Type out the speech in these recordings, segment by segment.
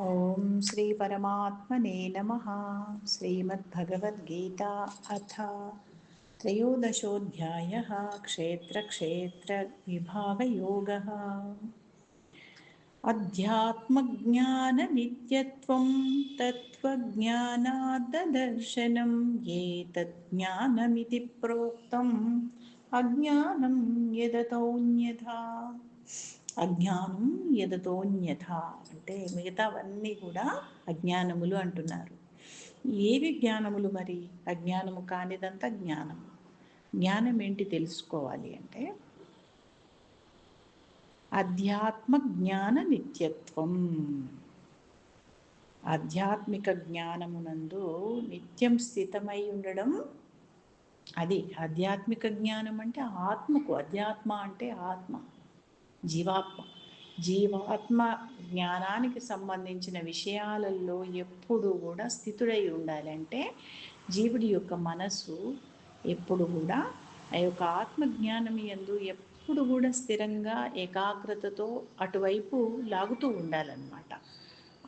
ॐ श्रीपरमात्मने नमः। श्रीमद्भगवद्गीता अथ त्रयोदशोऽध्यायः क्षेत्रक्षेत्रविभागयोगः। अध्यात्मज्ञाननित्यत्वं तत्त्वज्ञानाददर्शनं ये तज्ज्ञानमिति प्रोक्तम्। अज्ञानं यदतोऽन्यथा। అజ్ఞానం ఎదతోన్యథ అంటే మిగతావన్నీ కూడా అజ్ఞానములు అంటున్నారు. ఏవి జ్ఞానములు మరి? అజ్ఞానము కానిదంతా జ్ఞానము జ్ఞానం ఏంటి తెలుసుకోవాలి అంటే అధ్యాత్మ జ్ఞాన నిత్యత్వం ఆధ్యాత్మిక జ్ఞానమునందు నిత్యం స్థితమై ఉండడం అది. ఆధ్యాత్మిక జ్ఞానం అంటే ఆత్మకు. అధ్యాత్మ అంటే ఆత్మ. జీవాత్మ. జీవాత్మ జ్ఞానానికి సంబంధించిన విషయాలలో ఎప్పుడు కూడా స్థితుడై ఉండాలి. అంటే జీవుడి యొక్క మనసు ఎప్పుడు కూడా ఆ యొక్క ఆత్మ జ్ఞానం ఎందు ఎప్పుడు కూడా స్థిరంగా ఏకాగ్రతతో అటువైపు లాగుతూ ఉండాలన్నమాట.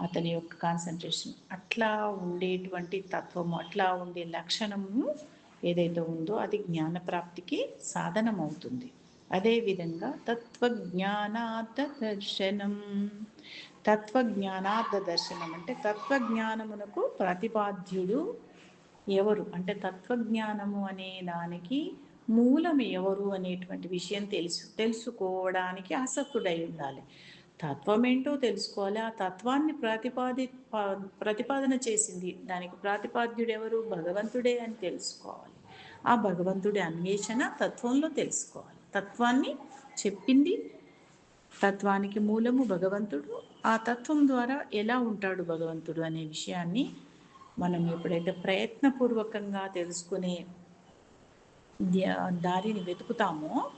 అతని యొక్క కాన్సన్ట్రేషన్. అట్లా ఉండేటువంటి తత్వము అట్లా ఉండే లక్షణము ఏదైతే ఉందో అది జ్ఞానప్రాప్తికి సాధనం అవుతుంది అదేవిధంగా తత్వజ్ఞానార్థ దర్శనం తత్వజ్ఞానార్థ దర్శనం అంటే తత్వజ్ఞానమునకు ప్రతిపాద్యుడు ఎవరు? అంటే తత్వజ్ఞానము అనే దానికి మూలం ఎవరు అనేటువంటి విషయం తెలుసు. తెలుసుకోవడానికి ఆసక్తుడై ఉండాలి. తత్వం ఏంటో తెలుసుకోవాలి. ఆ తత్వాన్ని ప్రతిపాది ప్రతిపాదన చేసింది. దానికి ప్రాతిపాద్యుడు ఎవరు? భగవంతుడే అని తెలుసుకోవాలి. ఆ భగవంతుడి అన్వేషణ తత్వంలో తెలుసుకోవాలి. తత్వాన్ని చెప్పింది. తత్వానికి మూలము భగవంతుడు. ఆ తత్వం ద్వారా ఎలా ఉంటాడు భగవంతుడు అనే విషయాన్ని మనం ఎప్పుడైతే ప్రయత్నపూర్వకంగా తెలుసుకునే దారిని వెతుకుతామో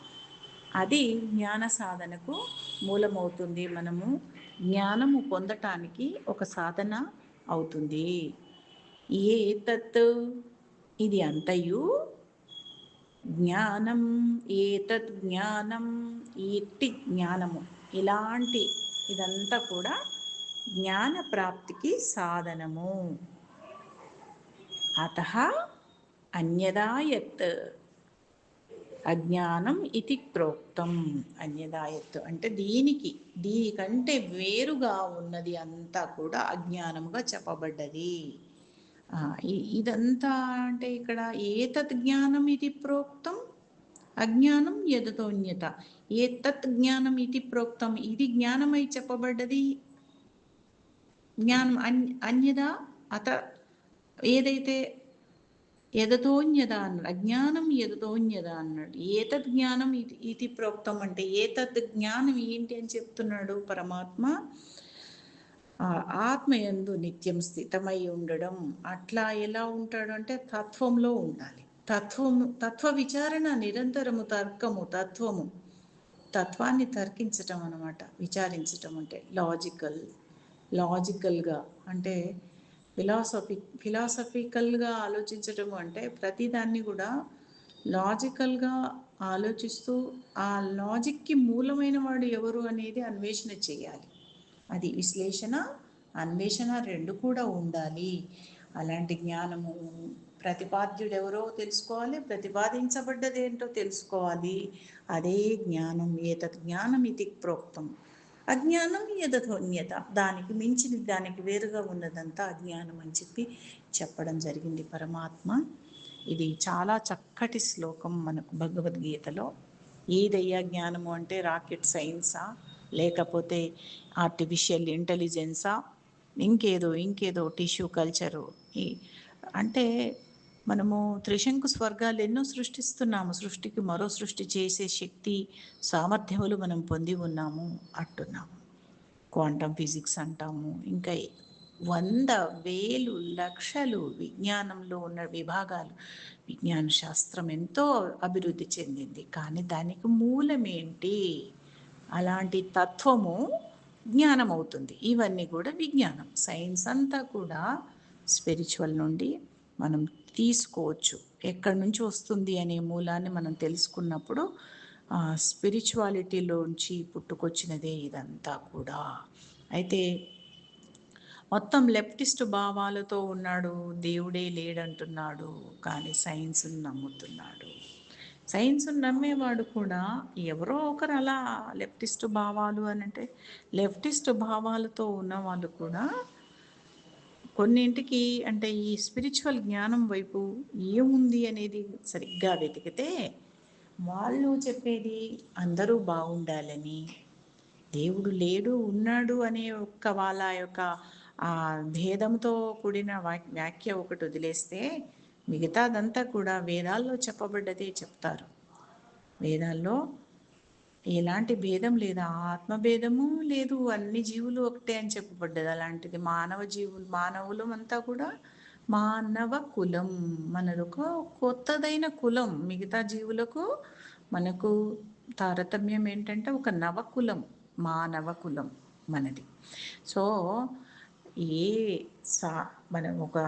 అది జ్ఞాన సాధనకు మూలమవుతుంది. మనము జ్ఞానము పొందటానికి ఒక సాధన అవుతుంది. ఏ తత్ ఇది అంతయు? జ్ఞానం ఏతత్ జ్ఞానం ఇట్టి జ్ఞానము. ఇలాంటి ఇదంతా కూడా జ్ఞాన ప్రాప్తికి సాధనము. అత అన్యదాయత్ అజ్ఞానం ఇది ప్రోక్తం. అన్యదాయత్ అంటే దీనికి దీనికంటే వేరుగా ఉన్నది అంతా కూడా అజ్ఞానముగా చెప్పబడ్డది. ఇదంతా అంటే ఇక్కడ ఏతత్ జ్ఞానం ఇది ప్రోక్తం అజ్ఞానం ఎదతోన్యత ఏతత్ జ్ఞానం ఇది ప్రోక్తం ఇది జ్ఞానమై చెప్పబడ్డది. జ్ఞానం అన్యదా అత ఏదైతే ఎదతోన్యద అన్నాడు అజ్ఞానం ఎదతోన్యద అన్నాడు. ఏతత్ జ్ఞానం ఇది ఇది ప్రోక్తం అంటే ఏతత్ జ్ఞానం ఏంటి అని చెప్తున్నాడు పరమాత్మ. ఆత్మయందు నిత్యం స్థితమై ఉండడం అట్లా ఎలా ఉంటాడు అంటే తత్వంలో ఉండాలి. తత్వము తత్వ విచారణ నిరంతరము తర్కము తత్వము. తత్వాన్ని తర్కించటం అనమాట విచారించటం అంటే లాజికల్ లాజికల్గా అంటే ఫిలాసఫీ ఫిలాసఫికల్గా ఆలోచించటం అంటే ప్రతిదాన్ని కూడా లాజికల్గా ఆలోచిస్తూ ఆ లాజిక్కి మూలమైన వాడు ఎవరు అనేది అన్వేషణ చేయాలి. అది విశ్లేషణ అన్వేషణ రెండు కూడా ఉండాలి. అలాంటి జ్ఞానము ప్రతిపాద్యుడు ఎవరో తెలుసుకోవాలి ప్రతిపాదించబడ్డది ఏంటో తెలుసుకోవాలి. అదే జ్ఞానం ఏతత్ జ్ఞానం ఇది ప్రోక్తం. అజ్ఞానం యథోన్యత దానికి మించిన దానికి వేరుగా ఉన్నదంతా అజ్ఞానం అని చెప్పి చెప్పడం జరిగింది పరమాత్మ. ఇది చాలా చక్కటి శ్లోకం మనకు భగవద్గీతలో. ఏదయ్యా జ్ఞానము అంటే రాకెట్ సైన్సా? లేకపోతే ఆర్టిఫిషియల్ ఇంటెలిజెన్సా ఇంకేదో ఇంకేదో టిష్యూ కల్చరు ఈ అంటే మనము త్రిశంకు స్వర్గాలు ఎన్నో సృష్టిస్తున్నాము. సృష్టికి మరో సృష్టి చేసే శక్తి సామర్థ్యములు మనం పొంది ఉన్నాము అంటున్నాము. క్వాంటమ్ ఫిజిక్స్ అంటాము. ఇంకా వంద వేలు లక్షలు విజ్ఞానంలో ఉన్న విభాగాలు. విజ్ఞాన శాస్త్రం ఎంతో అభివృద్ధి చెందింది. కానీ దానికి మూలమేంటి అలాంటి తత్వము జ్ఞానం అవుతుంది ఇవన్నీ కూడా విజ్ఞానం. సైన్స్ అంతా కూడా స్పిరిచువల్ నుండి మనం తీసుకోవచ్చు. ఎక్కడి నుంచి వస్తుంది అనే మూలాన్ని మనం తెలుసుకున్నప్పుడు స్పిరిచువాలిటీలోంచి పుట్టుకొచ్చినదే ఇదంతా కూడా. అయితే మొత్తం లెఫ్టిస్ట్ భావాలతో ఉన్నాడు దేవుడే లేడంటున్నాడు కానీ సైన్స్ని నమ్ముతున్నాడు. సైన్స్ నమ్మేవాడు కూడా ఎవరో ఒకరు అలా లెఫ్టిస్ట్ భావాలు అని అంటే లెఫ్టిస్ట్ భావాలతో ఉన్న వాళ్ళు కూడా కొన్నింటికి అంటే ఈ స్పిరిచువల్ జ్ఞానం వైపు ఏముంది అనేది సరిగ్గా వెతికితే వాళ్ళు చెప్పేది అందరూ బాగుండాలని దేవుడు లేడు ఉన్నాడు అనే ఒక్క వాళ్ళ యొక్క ఆ భేదంతో కూడిన వ్యాఖ్య ఒకటి వదిలేస్తే మిగతాదంతా కూడా వేదాల్లో చెప్పబడ్డదే చెప్తారు. వేదాల్లో ఎలాంటి భేదం లేదు ఆత్మభేదము లేదు అన్ని జీవులు ఒకటే అని చెప్పబడ్డది. అలాంటిది మానవ జీవులు మానవులు అంతా కూడా మానవ కులం. మనదొక కొత్తదైన కులం. మిగతా జీవులకు మనకు తారతమ్యం ఏంటంటే ఒక నవకులం మానవ కులం మనది. సో ఏ సా మనం ఒక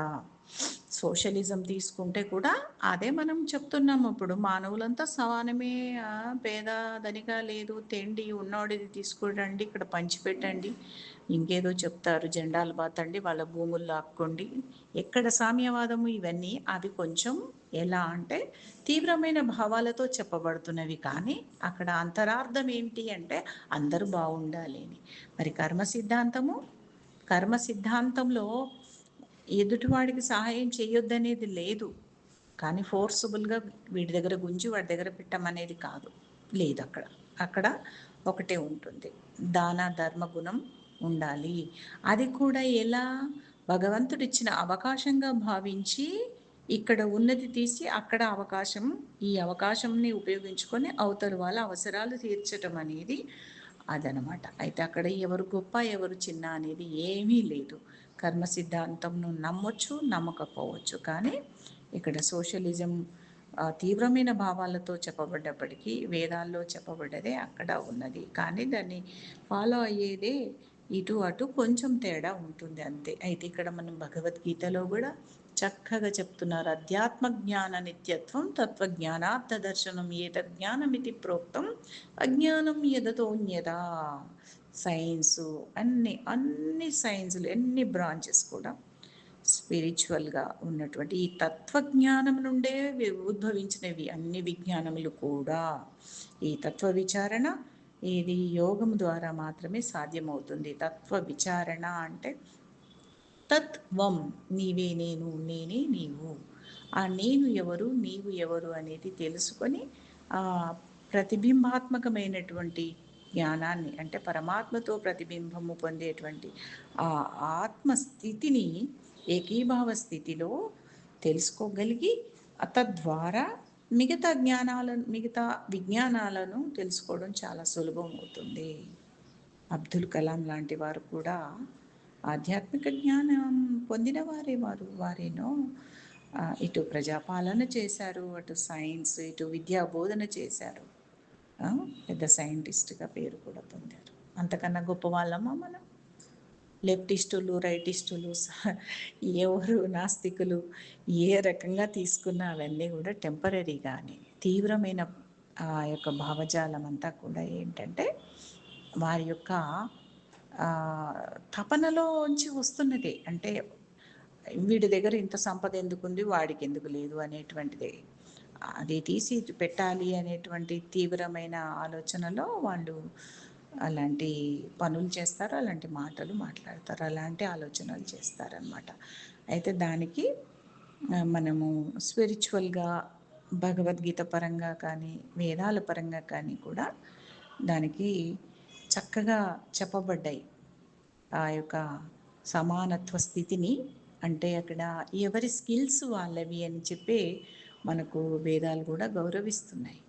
సోషలిజం తీసుకుంటే కూడా అదే మనం చెప్తున్నాం ఇప్పుడు మానవులంతా సమానమే పేద ధనిక లేదు. తెండి ఉన్నోడిది తీసుకురండి ఇక్కడ పంచిపెట్టండి. ఇంకేదో చెప్తారు జెండాలు బాతండి వాళ్ళ భూములు లాక్కోండి. ఎక్కడ సామ్యవాదము? ఇవన్నీ అవి కొంచెం ఎలా అంటే తీవ్రమైన భావాలతో చెప్పబడుతున్నవి. కానీ అక్కడ అంతరార్థం ఏంటి అంటే అందరూ బాగుండాలి అని. మరి కర్మ సిద్ధాంతము? కర్మ సిద్ధాంతంలో ఎదుటివాడికి సహాయం చేయొద్దనేది లేదు. కానీ ఫోర్సబుల్గా వీడి దగ్గర గుంజి వాడి దగ్గర పెట్టమనేది కాదు. లేదు అక్కడ. అక్కడ ఒకటే ఉంటుంది. దాన ధర్మ గుణం ఉండాలి. అది కూడా ఎలా? భగవంతుడు ఇచ్చిన అవకాశంగా భావించి ఇక్కడ ఉన్నది తీసి అక్కడ అవకాశం ఈ అవకాశంని ఉపయోగించుకొని అవతల వాళ్ళ అవసరాలు తీర్చటం అనేది అదనమాట. అయితే అక్కడ ఎవరు గొప్ప ఎవరు చిన్న అనేది ఏమీ లేదు. కర్మ సిద్ధాంతంను నమ్మొచ్చు నమ్మకపోవచ్చు. కానీ ఇక్కడ సోషలిజం తీవ్రమైన భావాలతో చెప్పబడ్డప్పటికీ వేదాల్లో చెప్పబడ్డదే అక్కడ ఉన్నది. కానీ దాన్ని ఫాలో అయ్యేదే ఇటు అటు కొంచెం తేడా ఉంటుంది అంతే. అయితే ఇక్కడ మనం భగవద్గీతలో కూడా చక్కగా చెప్తున్నారు అధ్యాత్మ జ్ఞాన నిత్యత్వం తత్వజ్ఞానార్థ దర్శనం ఏతజ్ఞానమితి ప్రోక్తం అజ్ఞానం ఎదతోన్యదా సైన్సు అన్ని అన్ని సైన్సులు ఎన్ని బ్రాంచెస్ కూడా స్పిరిచువల్గా ఉన్నటువంటి ఈ తత్వజ్ఞానం నుండే ఉద్భవించినవి అన్ని విజ్ఞానములు కూడా. ఈ తత్వ విచారణ ఇది యోగం ద్వారా మాత్రమే సాధ్యమవుతుంది. తత్వ విచారణ అంటే తత్వం. నీవే నేను నేనే నీవు. ఆ నేను ఎవరు నీవు ఎవరు అనేది తెలుసుకొని ప్రతిబింబాత్మకమైనటువంటి జ్ఞానాన్ని అంటే పరమాత్మతో ప్రతిబింబము పొందేటువంటి ఆ ఆత్మస్థితిని ఏకీభావ స్థితిలో తెలుసుకోగలిగి తద్వారా మిగతా జ్ఞానాలను మిగతా విజ్ఞానాలను తెలుసుకోవడం చాలా సులభం అవుతుంది. అబ్దుల్ కలాం లాంటి వారు కూడా ఆధ్యాత్మిక జ్ఞానం పొందిన వారే వారు వారేనో ఇటు ప్రజాపాలన చేశారు అటు సైన్స్ ఇటు విద్యా బోధన చేశారు. పెద్ద సైంటిస్ట్గా పేరు కూడా పొందారు. అంతకన్నా గొప్ప వాళ్ళమా మనం? లెఫ్టిస్టులు రైటిస్టులు ఎవరు నాస్తికులు ఏ రకంగా తీసుకున్న అవన్నీ కూడా టెంపరీగానే. తీవ్రమైన ఆ యొక్క భావజాలం అంతా కూడా ఏంటంటే వారి యొక్క తపనలోంచి వస్తున్నది. అంటే వీడి దగ్గర ఇంత సంపద ఎందుకుంది? వాడికి ఎందుకు లేదు అనేటువంటిది. అది తీసి పెట్టాలి అనేటువంటి తీవ్రమైన ఆలోచనలో వాళ్ళు అలాంటి పనులు చేస్తారు అలాంటి మాటలు మాట్లాడతారు అలాంటి ఆలోచనలు చేస్తారనమాట అయితే దానికి మనము స్పిరిచువల్గా భగవద్గీత పరంగా కానీ వేదాల పరంగా కానీ కూడా దానికి చక్కగా చెప్పబడ్డాయి. ఆ యొక్క సమానత్వ స్థితిని అంటే అక్కడ ఎవరి స్కిల్స్ వాళ్ళవి అని చెప్పి మనకు వేదాలు కూడా గౌరవిస్తున్నాయి.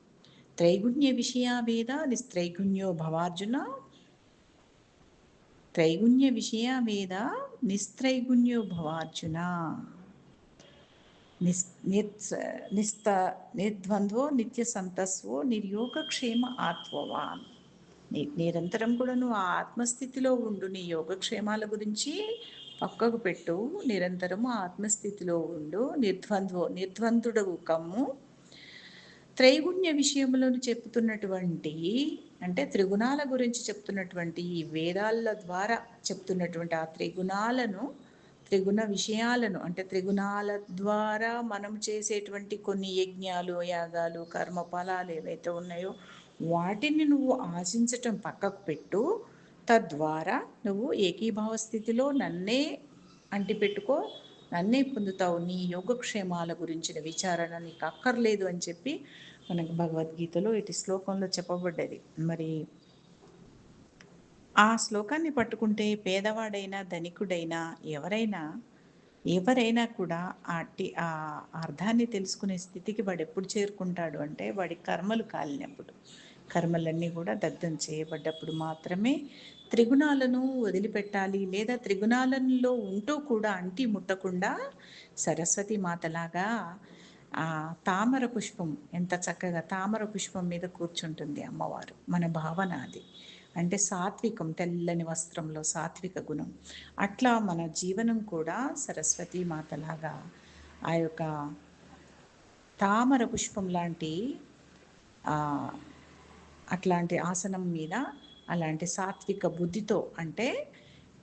త్రైగుణ్య విషయ వేద నిస్త్రైగుణ్యో భవార్జున త్రైగుణ్య విషయ వేద నిస్త్రైగుణ్యో భవార్జున. నిస్ నిస్త నిర్ద్వంద్వో నిత్య సంతస్వో నిర్యోగక్షేమ ఆత్మవాన్. నిరంతరం కూడా నువ్వు ఆత్మస్థితిలో ఉండు నీ యోగక్షేమాల గురించి పక్కకు పెట్టు నిరంతరము ఆత్మస్థితిలో ఉండు నిర్ద్వంద్వ నిర్ద్వందుడవు కమ్ము. త్రైగుణ్య విషయంలోను చెప్తున్నటువంటి అంటే త్రిగుణాల గురించి చెప్తున్నటువంటి ఈ వేదాల ద్వారా చెప్తున్నటువంటి ఆ త్రిగుణాలను త్రిగుణ విషయాలను అంటే త్రిగుణాల ద్వారా మనం చేసేటువంటి కొన్ని యజ్ఞాలు యాగాలు కర్మ ఫలాలు ఏవైతే ఉన్నాయో వాటిని నువ్వు ఆశించటం పక్కకు పెట్టు. తద్వారా నువ్వు ఏకీభావ స్థితిలో నన్నే అంటిపెట్టుకో నన్నే పొందుతావు. నీ యోగక్షేమాల గురించిన విచారణ నీకు అక్కర్లేదు అని చెప్పి మనకు భగవద్గీతలో ఇటు శ్లోకంలో చెప్పబడ్డది. మరి ఆ శ్లోకాన్ని పట్టుకుంటే పేదవాడైనా ధనికుడైనా ఎవరైనా ఎవరైనా కూడా అట్టి ఆ అర్థాన్ని తెలుసుకునే స్థితికి వాడు ఎప్పుడు చేరుకుంటాడు అంటే వాడి కర్మలు కాలినప్పుడు. కర్మలన్నీ కూడా దగ్ధం చేయబడ్డప్పుడు మాత్రమే త్రిగుణాలను వదిలిపెట్టాలి లేదా త్రిగుణాలలో ఉంటూ కూడా అంటి ముట్టకుండా సరస్వతి మాతలాగా ఆ తామర పుష్పం ఎంత చక్కగా తామర పుష్పం మీద కూర్చుంటుంది అమ్మవారు మన భావన అది అంటే సాత్వికం తెల్లని వస్త్రంలో సాత్విక గుణం. అట్లా మన జీవనం కూడా సరస్వతి మాతలాగా ఆ యొక్క తామర పుష్పం లాంటి అట్లాంటి ఆసనం మీద అలాంటి సాత్విక బుద్ధితో అంటే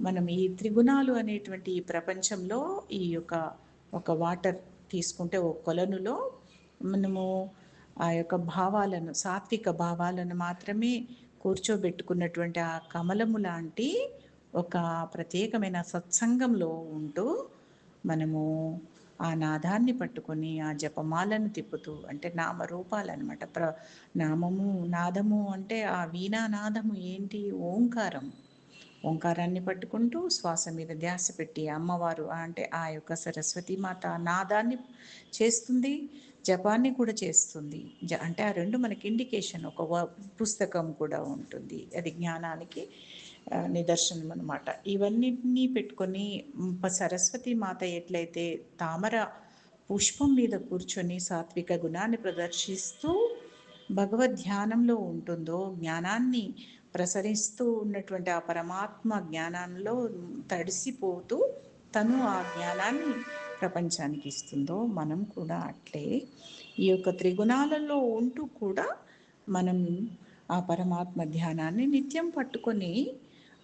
మనం ఈ త్రిగుణాలు అనేటువంటి ఈ ప్రపంచంలో ఈ యొక్క ఒక వాటర్ తీసుకుంటే ఒక కొలనులో మనము ఆ యొక్క భావాలను సాత్విక భావాలను మాత్రమే కూర్చోబెట్టుకున్నటువంటి ఆ కమలము లాంటి ఒక ప్రత్యేకమైన సత్సంగంలో ఉంటూ మనము ఆ నాదాన్ని పట్టుకొని ఆ జపమాలను తిప్పుతూ అంటే నామరూపాలు అనమాట ప్ర నామము నాదము అంటే ఆ వీణానాదము ఏంటి? ఓంకారం. ఓంకారాన్ని పట్టుకుంటూ శ్వాస మీద ధ్యాస పెట్టి అమ్మవారు అంటే ఆ యొక్క సరస్వతి మాత నాదాన్ని చేస్తుంది జపాన్ని కూడా చేస్తుంది. జ అంటే ఆ రెండు మనకి ఇండికేషన్ ఒక పుస్తకం కూడా ఉంటుంది. అది జ్ఞానానికి నిదర్శనం అనమాట ఇవన్నిటినీ పెట్టుకొని సరస్వతి మాత ఎట్లయితే తామర పుష్పం మీద కూర్చొని సాత్విక గుణాన్ని ప్రదర్శిస్తూ భగవద్ ధ్యానంలో ఉంటుందో జ్ఞానాన్ని ప్రసరిస్తూ ఉన్నటువంటి ఆ పరమాత్మ జ్ఞానంలో తడిసిపోతూ తను ఆ జ్ఞానాన్ని ప్రపంచానికి ఇస్తుందో మనం కూడా అట్లే ఈ యొక్క త్రిగుణాలలో ఉంటూ కూడా మనం ఆ పరమాత్మ ధ్యానాన్ని నిత్యం పట్టుకొని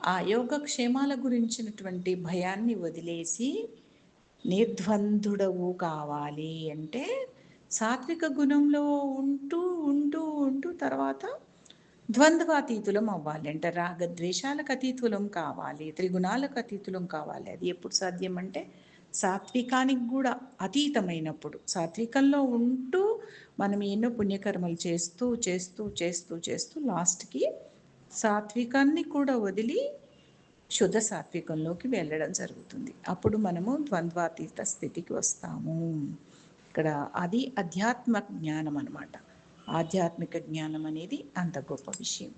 ఆ యోగక్షేమాల గురించినటువంటి భయాన్ని వదిలేసి నిర్ద్వందుడవు కావాలి అంటే సాత్విక గుణంలో ఉంటూ ఉంటూ ఉంటూ తర్వాత ద్వంద్వాతీతులం అవ్వాలి అంటే రాగద్వేషాలకు అతీతులం కావాలి త్రిగుణాలకు అతీతులం కావాలి. అది ఎప్పుడు సాధ్యం అంటే సాత్వికానికి కూడా అతీతమైనప్పుడు. సాత్వికంలో ఉంటూ మనం ఎన్నో పుణ్యకర్మలు చేస్తూ చేస్తూ చేస్తూ చేస్తూ లాస్ట్కి సాత్వికాన్ని కూడా వదిలి శుద్ధ సాత్వికంలోకి వెళ్ళడం జరుగుతుంది. అప్పుడు మనము ద్వంద్వాతీత స్థితికి వస్తాము. ఇక్కడ అది అధ్యాత్మ జ్ఞానం అనమాట ఆధ్యాత్మిక జ్ఞానం అనేది అంత గొప్ప విషయం.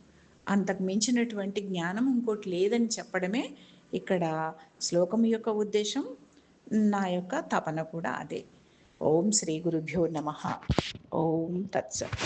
అంతకు మించినటువంటి జ్ఞానం ఇంకోటి లేదని చెప్పడమే ఇక్కడ శ్లోకం యొక్క ఉద్దేశం. నా యొక్క తపన కూడా అదే. ఓం శ్రీ గురుభ్యో నమ. ఓం తత్సత్.